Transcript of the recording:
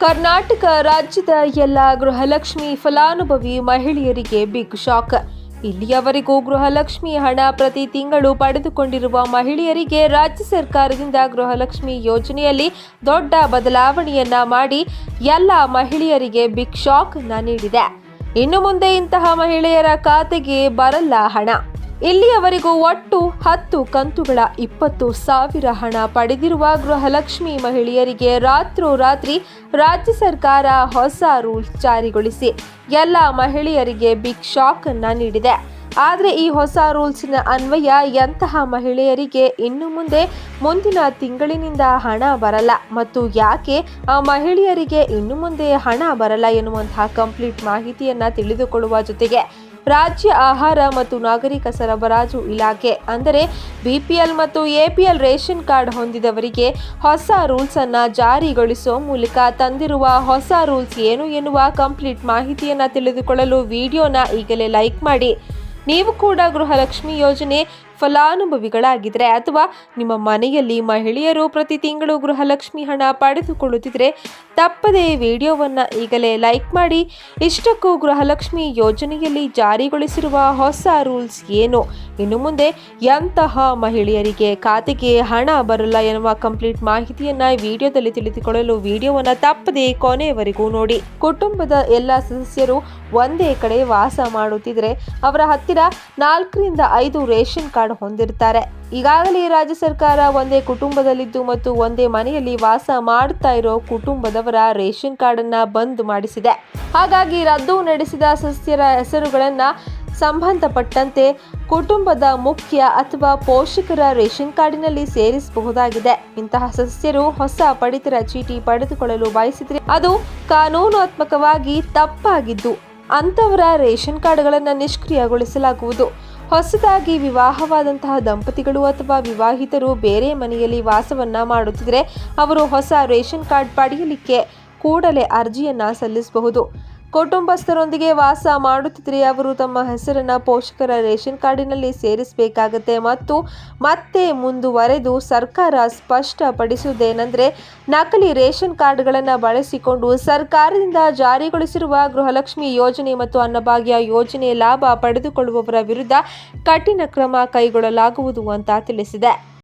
ಕರ್ನಾಟಕ ರಾಜ್ಯದ ಎಲ್ಲ ಗೃಹಲಕ್ಷ್ಮಿ ಫಲಾನುಭವಿ ಮಹಿಳೆಯರಿಗೆ ಬಿಗ್ ಶಾಕ್. ಇಲ್ಲಿಯವರೆಗೂ ಗೃಹಲಕ್ಷ್ಮಿ ಹಣ ಪ್ರತಿ ತಿಂಗಳು ಪಡೆದುಕೊಂಡಿರುವ ಮಹಿಳೆಯರಿಗೆ ರಾಜ್ಯ ಸರ್ಕಾರದಿಂದ ಗೃಹಲಕ್ಷ್ಮಿ ಯೋಜನೆಯಲ್ಲಿ ದೊಡ್ಡ ಬದಲಾವಣೆಯನ್ನ ಮಾಡಿ ಎಲ್ಲ ಮಹಿಳೆಯರಿಗೆ ಬಿಗ್ ಶಾಕ್ ನೀಡಿದೆ. ಇನ್ನು ಮುಂದೆ ಇಂತಹ ಮಹಿಳೆಯರ ಖಾತೆಗೆ ಬರಲ್ಲ ಹಣ. ಇಲ್ಲಿಯವರೆಗೂ ಒಟ್ಟು ಹತ್ತು ಕಂತುಗಳ ಇಪ್ಪತ್ತು ಸಾವಿರ ಹಣ ಪಡೆದಿರುವ ಗೃಹಲಕ್ಷ್ಮಿ ಮಹಿಳೆಯರಿಗೆ ರಾತ್ರೋರಾತ್ರಿ ರಾಜ್ಯ ಸರ್ಕಾರ ಹೊಸ ರೂಲ್ಸ್ ಜಾರಿಗೊಳಿಸಿ ಎಲ್ಲ ಮಹಿಳೆಯರಿಗೆ ಬಿಗ್ ಶಾಕ್ ಅನ್ನು ನೀಡಿದೆ. ಆದರೆ ಈ ಹೊಸ ರೂಲ್ಸ್ನ ಅನ್ವಯ ಎಂತಹ ಮಹಿಳೆಯರಿಗೆ ಇನ್ನು ಮುಂದೆ ಮುಂದಿನ ತಿಂಗಳಿನಿಂದ ಹಣ ಬರಲ್ಲ ಮತ್ತು ಯಾಕೆ ಆ ಮಹಿಳೆಯರಿಗೆ ಇನ್ನು ಮುಂದೆ ಹಣ ಬರಲ್ಲ ಎನ್ನುವಂತಹ ಕಂಪ್ಲೀಟ್ ಮಾಹಿತಿಯನ್ನು ತಿಳಿದುಕೊಳ್ಳುವ ಜೊತೆಗೆ ರಾಜ್ಯ ಆಹಾರ ಮತ್ತು ನಾಗರಿಕ ಸರಬರಾಜು ಇಲಾಖೆ, ಅಂದರೆ ಬಿಪಿಎಲ್ ಮತ್ತು ಎಪಿಎಲ್ ರೇಷನ್ ಕಾರ್ಡ್ ಹೊಂದಿದವರಿಗೆ ಹೊಸ ರೂಲ್ಸ್ ಅನ್ನ ಜಾರಿಗೊಳಿಸುವ ಮೂಲಕ ತಂದಿರುವ ಹೊಸ ರೂಲ್ಸ್ ಏನು ಎನ್ನುವ ಕಂಪ್ಲೀಟ್ ಮಾಹಿತಿಯನ್ನು ತಿಳಿದುಕೊಳ್ಳಲು ವಿಡಿಯೋನ ಈಗಲೇ ಲೈಕ್ ಮಾಡಿ. ನೀವು ಕೂಡ ಗೃಹಲಕ್ಷ್ಮಿ ಯೋಜನೆ ಫಲಾನುಭವಿಗಳಾಗಿದ್ದರೆ ಅಥವಾ ನಿಮ್ಮ ಮನೆಯಲ್ಲಿ ಮಹಿಳೆಯರು ಪ್ರತಿ ತಿಂಗಳು ಗೃಹಲಕ್ಷ್ಮಿ ಹಣ ಪಡೆದುಕೊಳ್ಳುತ್ತಿದ್ದರೆ ತಪ್ಪದೇ ವಿಡಿಯೋವನ್ನು ಈಗಲೇ ಲೈಕ್ ಮಾಡಿ. ಇಷ್ಟಕ್ಕೂ ಗೃಹಲಕ್ಷ್ಮಿ ಯೋಜನೆಯಲ್ಲಿ ಜಾರಿಗೊಳಿಸಿರುವ ಹೊಸ ರೂಲ್ಸ್ ಏನು? ಇನ್ನು ಮುಂದೆ ಎಂತಹ ಮಹಿಳೆಯರಿಗೆ ಖಾತೆಗೆ ಹಣ ಬರಲ್ಲ ಎನ್ನುವ ಕಂಪ್ಲೀಟ್ ಮಾಹಿತಿಯನ್ನ ವಿಡಿಯೋದಲ್ಲಿ ತಿಳಿದುಕೊಳ್ಳಲು ವಿಡಿಯೋವನ್ನು ತಪ್ಪದೇ ಕೊನೆಯವರೆಗೂ ನೋಡಿ. ಕುಟುಂಬದ ಎಲ್ಲ ಸದಸ್ಯರು ಒಂದೇ ಕಡೆ ವಾಸ ಮಾಡುತ್ತಿದ್ರೆ ಅವರ ಹತ್ತಿರ ನಾಲ್ಕರಿಂದ ಐದು ರೇಷನ್ ಕಾರ್ಡ್ ಹೊಂದಿರ್ತಾರೆ. ಈಗಾಗಲೇ ರಾಜ್ಯ ಸರ್ಕಾರ ಒಂದೇ ಕುಟುಂಬದಲ್ಲಿದ್ದು ಮತ್ತು ಒಂದೇ ಮನೆಯಲ್ಲಿ ವಾಸ ಮಾಡ್ತಾ ಇರೋ ಕುಟುಂಬದವರ ರೇಷನ್ ಕಾರ್ಡ್ ಅನ್ನ ಬಂದ್ ಮಾಡಿಸಿದೆ. ಹಾಗಾಗಿ ರದ್ದು ನಡೆಸಿದ ಸದಸ್ಯರ ಹೆಸರುಗಳನ್ನ ಸಂಬಂಧಪಟ್ಟಂತೆ ಕುಟುಂಬದ ಮುಖ್ಯ ಅಥವಾ ಪೋಷಕರ ರೇಷನ್ ಕಾರ್ಡಿನಲ್ಲಿ ಸೇರಿಸಬಹುದಾಗಿದೆ. ಇಂತಹ ಸದಸ್ಯರು ಹೊಸ ಪಡಿತರ ಚೀಟಿ ಪಡೆದುಕೊಳ್ಳಲು ಬಯಸಿದರೆ ಅದು ಕಾನೂನಾತ್ಮಕವಾಗಿ ತಪ್ಪಾಗಿದ್ದು ಅಂತವರ ರೇಷನ್ ಕಾರ್ಡ್ಗಳನ್ನು ನಿಷ್ಕ್ರಿಯಗೊಳಿಸಲಾಗುವುದು. ಹೊಸದಾಗಿ ವಿವಾಹವಾದಂತಹ ದಂಪತಿಗಳು ಅಥವಾ ವಿವಾಹಿತರು ಬೇರೆ ಮನೆಯಲ್ಲಿ ವಾಸವನ್ನ ಮಾಡುತ್ತಿದ್ರೆ, ಅವರು ಹೊಸ ರೇಷನ್ ಕಾರ್ಡ್ ಪಡೆಯಲಿಕ್ಕೆ ಕೂಡಲೇ ಅರ್ಜಿಯನ್ನ ಸಲ್ಲಿಸಬಹುದು. ಕುಟುಂಬಸ್ಥರೊಂದಿಗೆ ವಾಸ ಮಾಡುತ್ತಿದ್ದರೆ ಅವರು ತಮ್ಮ ಹೆಸರನ್ನು ಪೋಷಕರ ರೇಷನ್ ಕಾರ್ಡಿನಲ್ಲಿ ಸೇರಿಸಬೇಕಾಗತ್ತೆ ಮತ್ತು ಮತ್ತೆ ಮುಂದುವರೆದು ಸರ್ಕಾರ ಸ್ಪಷ್ಟಪಡಿಸುವುದೇನೆಂದರೆ ನಕಲಿ ರೇಷನ್ ಕಾರ್ಡ್ಗಳನ್ನು ಬಳಸಿಕೊಂಡು ಸರ್ಕಾರದಿಂದ ಜಾರಿಗೊಳಿಸಿರುವ ಗೃಹಲಕ್ಷ್ಮಿ ಯೋಜನೆ ಮತ್ತು ಅನ್ನಭಾಗ್ಯ ಯೋಜನೆ ಲಾಭ ಪಡೆದುಕೊಳ್ಳುವವರ ವಿರುದ್ಧ ಕಠಿಣ ಕ್ರಮ ಕೈಗೊಳ್ಳಲಾಗುವುದು ಅಂತ ತಿಳಿಸಿದೆ.